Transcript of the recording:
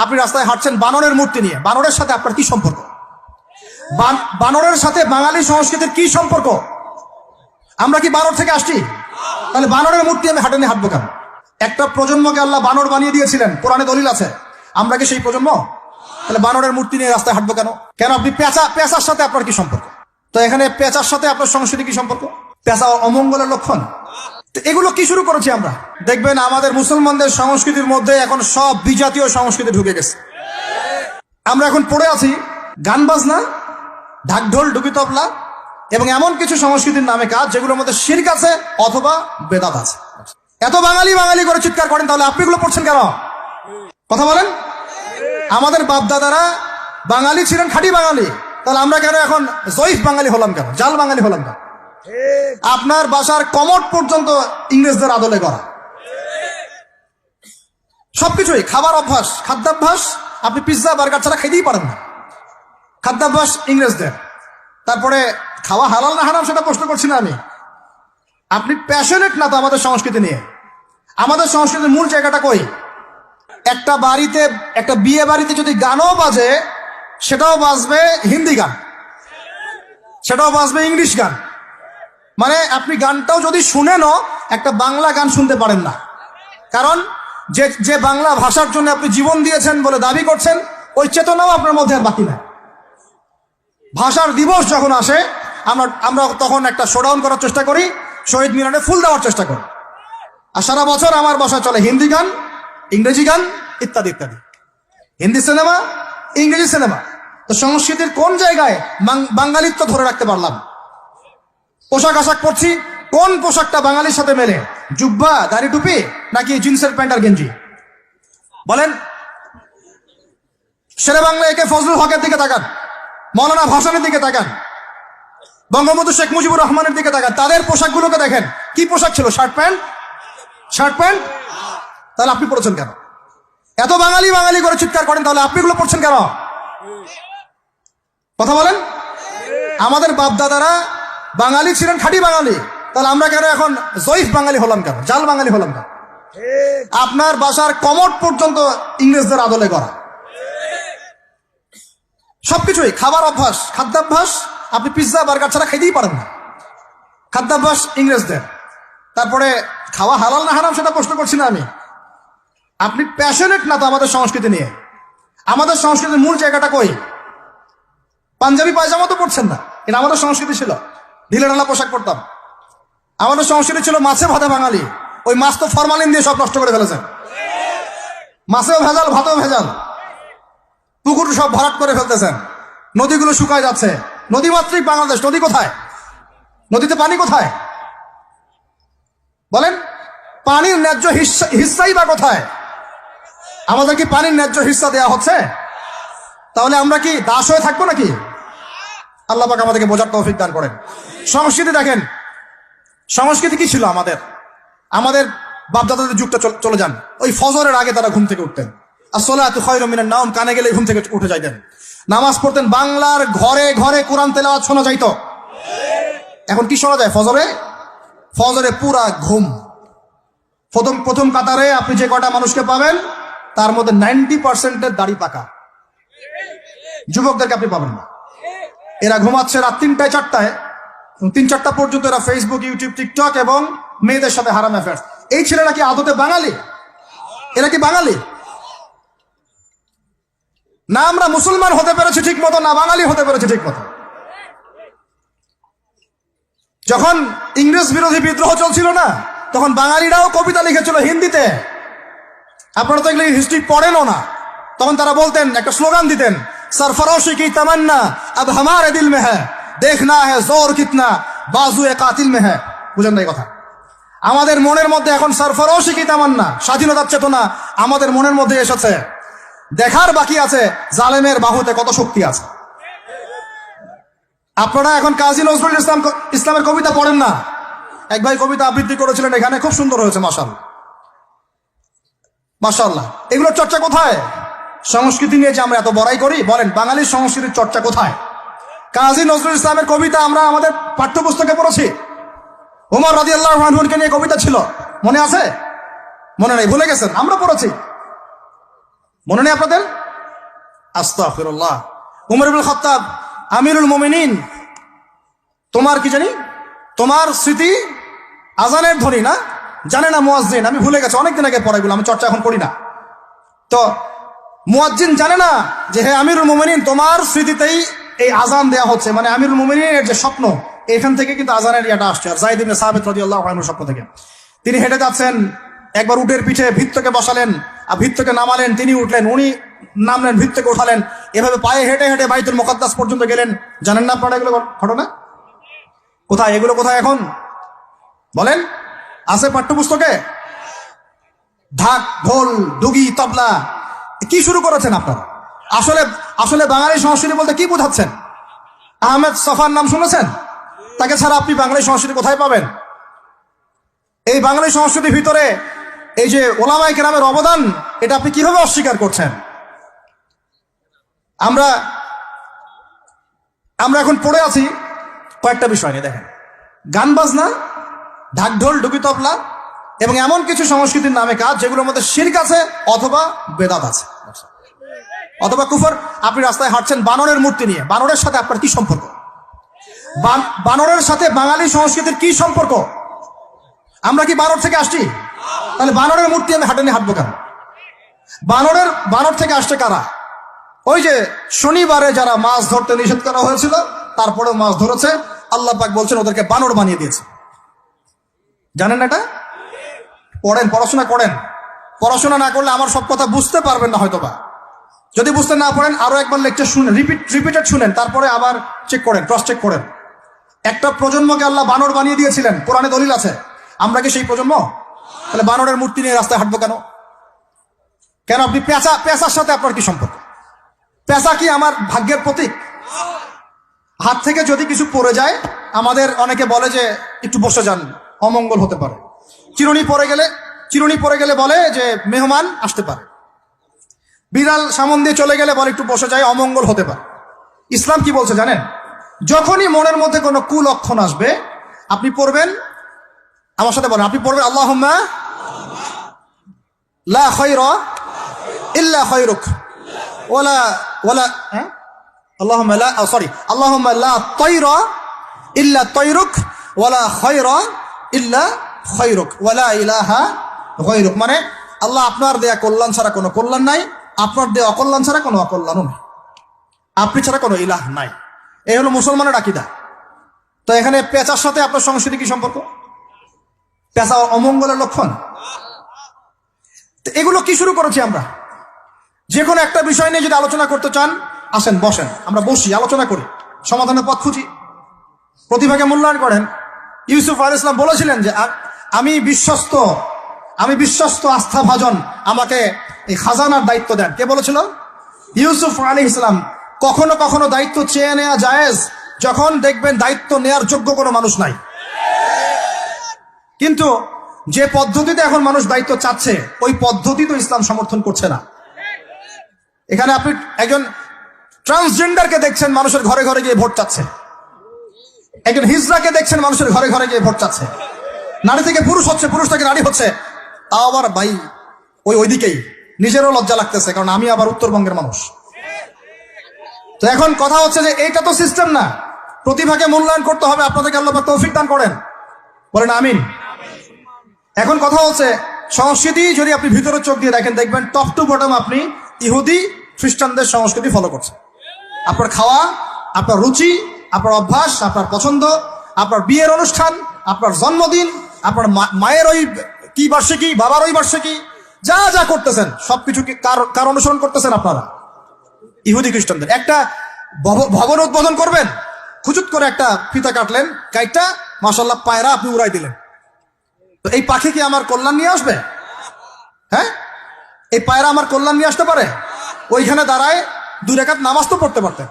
আপনি রাস্তায় হাঁটছেন বানরের মূর্তি নিয়ে। বানরের সাথে আপনার কি সম্পর্ক? বান- বানরের সাথে বাঙালি সংস্কৃতির কি সম্পর্ক? আমরা কি বানর থেকে আসছি? তাহলে বানরের মূর্তি আমি হাঁটে নিয়ে হাঁটবো কেন? একটা প্রজন্মকে আল্লাহ বানর বানিয়ে দিয়েছিলেন। কোরআনে দলিল আছে। আমরা কি সেই প্রজন্ম? তাহলে বানরের মূর্তি নিয়ে রাস্তায় হাঁটবো কেন? কেন আপনি পেঁচা, পেঁচার সাথে আপনার কি সম্পর্ক? তো এখানে পেঁচার সাথে আপনার সংস্কৃতি কি সম্পর্ক? পেঁচা অমঙ্গলের লক্ষণ? এগুলো কি শুরু করেছি আমরা? দেখবেন আমাদের মুসলমানদের সংস্কৃতির মধ্যে এখন সব বিজাতীয় সংস্কৃতি ঢুকে গেছে। আমরা এখন পড়ে আছি গান বাজনা, ঢাকঢোল ডুবি তবলা এবং এমন কিছু সংস্কৃতির নামে কাজ যেগুলোর মধ্যে শির্ক আছে অথবা বেদাত আছে। এত বাঙালি বাঙালি করে চিৎকার করেন, তাহলে আপনি এগুলো পড়ছেন কেন? কথা বলেন। আমাদের বাপদাদারা বাঙালি ছিলেন খাঁটি বাঙালি, তাহলে আমরা কেন এখন জয়ীফ বাঙালি হলাম কেন? জাল বাঙালি হলাম কেন? আপনার বাসার কমট পর্যন্ত ইংরেজদের আদলে করা। সবকিছুই, খাবার অভ্যাস, খাদ্যাভ্যাস, আপনি পিৎজা বার্গার ছাড়া খাইতেই পারেন না। খাদ্যাভ্যাস ইংরেজদের। তারপরে খাওয়া হালাল না হারাম সেটা প্রশ্ন করছি না আমি। আপনি প্যাশনেট না তো আমাদের সংস্কৃতি নিয়ে? আমাদের সংস্কৃতির মূল জায়গাটা কই? একটা বাড়িতে, একটা বিয়ে বাড়িতে যদি গানও বাজে, সেটাও বাজবে হিন্দি গান। সেটাও বাজবে ইংলিশ গান। মানে আপনি গানটাও যদি শুনেনও একটা বাংলা গান শুনতে পারেন না। কারণ যে যে বাংলা ভাষার জন্য আপনি জীবন দিয়েছেন বলে দাবি করছেন, ওই চেতনাও আপনার মধ্যে আর বাকি নাই। ভাষার দিবস যখন আসে, আমরা আমরা তখন একটা শোডাউন করার চেষ্টা করি, শহীদ মিনারে ফুল দেওয়ার চেষ্টা করি। আর সারা বছর আমার বাসায় চলে হিন্দি গান, ইংরেজি গান, ইত্যাদি ইত্যাদি। হিন্দি সিনেমা, ইংরেজি সিনেমা। তো সংস্কৃতির কোন জায়গায় বাঙালিত্ব ধরে রাখতে পারলাম? পোশাক আশাক পরছি। কোন পোশাকটা বাঙালির সাথে মেলে? জুব্বা, দাড়ি টুপি নাকি জিন্সের প্যান্ট আর গেঞ্জি? বলেন। শেরে বাংলা একে ফজলুল হকের দিকে তাকান। মৌলানা ভাসানের দিকে তাকান। বঙ্গবন্ধু শেখ মুজিবুর রহমানের দিকে তাকান। তাদের পোশাকগুলোকে দেখেন। কি পোশাক ছিল? Shirt pant? Shirt pant? তাহলে আপনি পড়েছেন কেন? এত বাঙালি বাঙালি করে চিৎকার করেন, তাহলে আপনি এগুলো পড়ছেন কেন? কথা বলেন। আমাদের বাপদাদারা বাঙালি ছিলেন খাঁটি বাঙালি। তাহলে আমরা কেন এখন জয়ীফ বাঙালি হলাম কেন? জাল বাঙালি হলাম কেন? আপনার বাসার কমট পর্যন্ত ইংরেজদের আদলে করা সবকিছুই, খাবার অভ্যাস, খাদ্যাভ্যাস, আপনি পিৎজা বার্গার ছাড়া খাইতেই পারেন না। খাদ্যাভ্যাস ইংরেজদের। তারপরে খাওয়া হালাল না হারাম সেটা প্রশ্ন করছি না আমি। আপনি প্যাশনেট না তো আমাদের সংস্কৃতি নিয়ে? আমাদের সংস্কৃতির মূল জায়গাটা কই? পাঞ্জাবি পায়জামা তো পড়ছেন না এটা আমাদের সংস্কৃতি ছিল। ঢিলে ঢালা পোশাক পরতাম। আমাদের সংস্কৃতি ছিল মাছে ভাতে বাঙালি। ওই মাছ তো ফরমালিন দিয়ে সব নষ্ট করে ফেলেছেন মাছেও ভেজাল, ভাতেও ভেজাল। পুকুর সব ভরাট করে ফেলতেছেন। নদীগুলো শুকায় যাচ্ছে। নদী মাত্রিক বাংলাদেশ, নদী কোথায়? নদীতে পানি কোথায়? বলেন, পানির ন্যায্য হিস্সাই বা কোথায়? আমাদের কি পানির ন্যায্য হিস্সা দেওয়া হচ্ছে? তাহলে আমরা কি দাস হয়ে থাকব নাকি? আল্লাহ পাক আমাদেরকে বোঝার তৌফিক দান করেন। সংস্কৃতি দেখেন, সংস্কৃতি কি ছিল আমাদের? আমাদের বাপদাদাদের যুগটা চল- যান। ওই ফজরের আগে তারা ঘুম থেকে উঠতেন। আর আসলে এত খয়র মিনার নাম কানে গেলে ঘুম থেকে উঠে যাইতেন। নামাজ পড়তেন, বাংলার ঘরে ঘরে কোরআন তেলাওয়াত শোনা যাইতো। এখন কি শোনা যায় ফজরে? ফজরে পুরা ঘুম। প্রথম প্রথম কাতারে আপনি যে কটা মানুষকে পাবেন, তার মধ্যে নাইনটি পার্সেন্টের দাড়ি পাকা। যুবকদেরকে আপনি পাবেন না। এরা ঘুমাচ্ছে রাত তিনটায়, চারটায়। তিন চারটা পর্যন্ত এরা ফেসবুক ইউটিউব টিকটক এবং মেয়েদের সাথে হারাম অ্যাফেয়ার্স এই ছেলেরা কি আদতে বাঙালি? এরা কি বাঙালি? না আমরা মুসলমান হতে পেরেছি ঠিক মতো না বাঙালি হতে পেরেছি ঠিক মতো যখন ইংরেজ বিরোধী বিদ্রোহ চলছিল না, তখন বাঙালিরাও কবিতা লিখেছিল হিন্দিতে। আপনারা তো এগুলো হিস্ট্রি পড়েনও না। তখন তারা বলতেন, একটা স্লোগান দিতেন, সরফরশি কি তামান্না আব হামার দিল মে হ্যাঁ দেখনা হ্যাঁ জোর কিতনা বাজু এ কাতিল মে হ্যাঁ বুঝেন না এই কথা আমাদের মনের মধ্যে এখন সারফরাও শিখি তেমন তামান্না স্বাধীনতার চেতনা আমাদের মনের মধ্যে এসেছে। দেখার বাকি আছে, জালেমের বাহুতে কত শক্তি আছে। আপনারা এখন কাজী নজরুল ইসলাম ইসলামের কবিতা পড়েন না? এক ভাই কবিতা আবৃত্তি করেছিলেন এখানে, খুব সুন্দর হয়েছে মাসাল মাসাল্লাহ এগুলোর চর্চা কোথায়? সংস্কৃতি নিয়ে যে আমরা এত বড়াই করি, বলেন, বাঙালির সংস্কৃতির চর্চা কোথায়? কাজী নজরুল ইসলামের কবিতা আমরা আমাদের পাঠ্যপুস্তকে পড়েছি। ওমর রাজি আল্লাহ রহমানকে নিয়ে কবিতা ছিল। মনে আছে? মনে নেই, ভুলে গেছেন। আমরা পড়েছি। মনে নেই আপনাদের? আস্তাগফিরুল্লাহ। উমর ইবুল খত্তাব, আমিরুল মোমিনিন। তোমার কি জানি? তোমার স্মৃতি আজানের ধ্বনি, না? জানে না মুয়াজ্জিন, আমি ভুলে গেছি, অনেকদিন আগে পড়াইগুলো, আমি চর্চা এখন করি না। তো, মুয়াজ্জিন জানে না যে, হে আমিরুল মোমিনিন, তোমার স্মৃতিতেই এই আজান দেয়া হচ্ছে মানে আমিরুল মোমিনের যে স্বপ্ন, এখান থেকে কিন্তু আজানের ইয়াটা আসছে। আর জাইদ ইবনে সাহাবিত রাদিয়াল্লাহু স্বপ্ন থেকে। তিনি হেঁটে যাচ্ছেন, একবার উটের পিঠে ভিত্তকে বসালেন, আর ভিত্তকে নামালেন, তিনি উঠলেন, উনি নামলেন, ভিত্তকে উঠালেন এভাবে পায়ে হেঁটে হেঁটে বাইতুল মুকদ্দাস পর্যন্ত গেলেন। জানেন না আপনারা এগুলো ঘটনা? কোথায়? এগুলো কোথায় এখন? বলেন। আছে পাঠ্যপুস্তকে? ঢাক, ঢোল, ডুগি, তবলা। কি শুরু করেছেন আপনারা? আসলে আসলে বাঙালি সংস্কৃতি বলতে কি বোঝাচ্ছেন? আহমেদ সফার নাম শুনেছেন? তাকে ছাড়া আপনি বাঙালি সংস্কৃতি কোথায় পাবেন? এই বাঙালি সংস্কৃতির ভিতরে এই যে ওলামাই কেরামের অবদান, এটা আপনি কীভাবে অস্বীকার করছেন? আমরা আমরা এখন পড়ে আছি কয়েকটা বিষয় নিয়ে, দেখেন। গান বাজনা, ঢাকঢোল ডুকি তবলা এবং এমন কিছু সংস্কৃতির নামে কাজ যেগুলোর মধ্যে শির্ক আছে অথবা বেদাত আছে। অথবা কুফর, আপনি রাস্তায় হাঁটছেন বানরের মূর্তি নিয়ে। বানরের সাথে আপনার কি সম্পর্ক? বানরের সাথে বাঙালি সংস্কৃতির কি সম্পর্ক? আমরা কি বানর থেকে আসছি? তাহলে বানরের মূর্তি আমি হাঁটে নিয়ে হাঁটবো কেন? বানরের, বানর থেকে আসছে কারা? ওই যে শনিবারে যারা মাছ ধরতে নিষেধ করা হয়েছিল, তারপরেও মাছ ধরেছে। আল্লাহ পাক বলছেন, ওদেরকে বানর বানিয়ে দিয়েছে। জানেন এটা? পড়েন, পড়াশোনা করেন। পড়াশোনা না করলে আমার সব কথা বুঝতে পারবেন না হয়তোবা। যদি বুঝতে না পারেন, আরও একবার লেকচার শুনেন রিপিট রিপিটেড শুনেন, তারপরে আবার চেক করেন ক্রস চেক করেন। একটা প্রজন্মকে আল্লাহ বানর বানিয়ে দিয়েছিলেন, কোরআনে দলিল আছে। আমরা কি সেই প্রজন্ম? তাহলে বানরের মূর্তি নিয়ে রাস্তায় হাঁটবো কেন? কেন আপনি পেঁচা, পেঁচার সাথে আপনার কি সম্পর্ক? পেঁচা কি আমার ভাগ্যের প্রতীক? হাত থেকে যদি কিছু পড়ে যায়, আমাদের অনেকে বলে যে, একটু বসে যান, অমঙ্গল হতে পারে। চিরুনি পরে গেলে, চিরুনি পরে গেলে বলে যে, মেহমান আসতে পারে। বিড়াল সামন দিয়ে চলে গেলে বলে একটু বসে যায়, অমঙ্গল হতে পারে। ইসলাম কি বলছে জানেন? যখনই মনের মধ্যে কোনো কুলক্ষণ আসবে, আপনি পড়বেন, আমার সাথে বলেন, আপনি পড়বেন আল্লাহ লা ইল্লা ওলা ওলা হ্যাঁ? আল্লাহ সরি লা তৈর ইল্লা মানে আল্লাহ আপনার দেয়া কল্যাণ ছাড়া কোনো কল্যাণ নাই। আপনার দেয়া অকল্যাণ ছাড়া কোনো অকল্যাণও নাই। আপনি ছাড়া কোনো ইলাহ নাই। এই হলো মুসলমানের আকিদা। তো এখানে পেঁচার সাথে আপনার সংস্কৃতি কি সম্পর্ক? পেঁচা অমঙ্গলের লক্ষণ। এগুলো কি শুরু করেছি আমরা? যে কোনো একটা বিষয় নিয়ে যদি আলোচনা করতে চান, আসেন, বসেন। আমরা বসি, আলোচনা করি। সমাধানের পথ খুঁজি। প্রতিভাকে মূল্যায়ন করেন। ইউসুফ আল ইসলাম বলেছিলেন যে আমি বিশ্বস্ত আমি বিশ্বস্ত আস্থা ভাজন আমাকে এই খাজানার দায়িত্ব দেন। কে বলেছিল? ইউসুফ আলী ইসলাম কখনো কখনো দায়িত্ব চেয়ে নেওয়া জায়েজ, যখন দেখবেন দায়িত্ব নেয়ার যোগ্য কোনো মানুষ নাই। কিন্তু যে পদ্ধতিতে এখন মানুষ দায়িত্ব চাচ্ছে, ওই পদ্ধতি তো ইসলাম সমর্থন করছে না। এখানে আপনি একজন ট্রান্সজেন্ডারকে দেখছেন, মানুষের ঘরে ঘরে গিয়ে ভোট চাচ্ছে। একজন হিজড়াকে দেখছেন, মানুষের ঘরে ঘরে গিয়ে ভোট চাচ্ছে। নারী থেকে পুরুষ হচ্ছে, পুরুষ থেকে নারী হচ্ছে। তাও আবার ভাই, ওই ওইদিকেই। নিজেরও লজ্জা লাগতেছে, কারণ আমি আবার উত্তরবঙ্গের মানুষ। তো এখন কথা হচ্ছে যে এইটা তো সিস্টেম না। প্রতিভাকে মূল্যায়ন করতে হবে, আপনাদেরকে আল্লাহ তৌফিক দান করেন। বলেন আমিন। এখন কথা হচ্ছে, সংস্কৃতি যদি আপনি ভিতরে চোখ দিয়ে দেখেন, দেখবেন টপ টু বটম আপনি ইহুদি, খ্রিস্টানদের সংস্কৃতি ফলো করছেন। আপনার খাওয়া, আপনার রুচি, আপনার অভ্যাস, আপনার পছন্দ, আপনার বিয়ের অনুষ্ঠান, আপনার জন্মদিন, আপনার মায়ের ওই কি বার্ষিকী, বাবার ওই বার্ষিকী যা যা করতেছেন, সবকিছু কি কার অনুসরণ করতেছেন আপনারা? ইহুদি খ্রিস্টানদের। একটা ভব- ভবন উদ্বোধন করবেন খুচুত করে একটা ফিতা কাটলেন, কাইটটা মাসাল্লাহ পায়রা আপনি উড়াই দিলেন। তো এই পাখি কি আমার কল্যাণ নিয়ে আসবে? হ্যাঁ? এই পায়রা আমার কল্যাণ নিয়ে আসতে পারে? ওইখানে দাঁড়ায় দুই রেখাত নামাজ তো পড়তে পারতেন।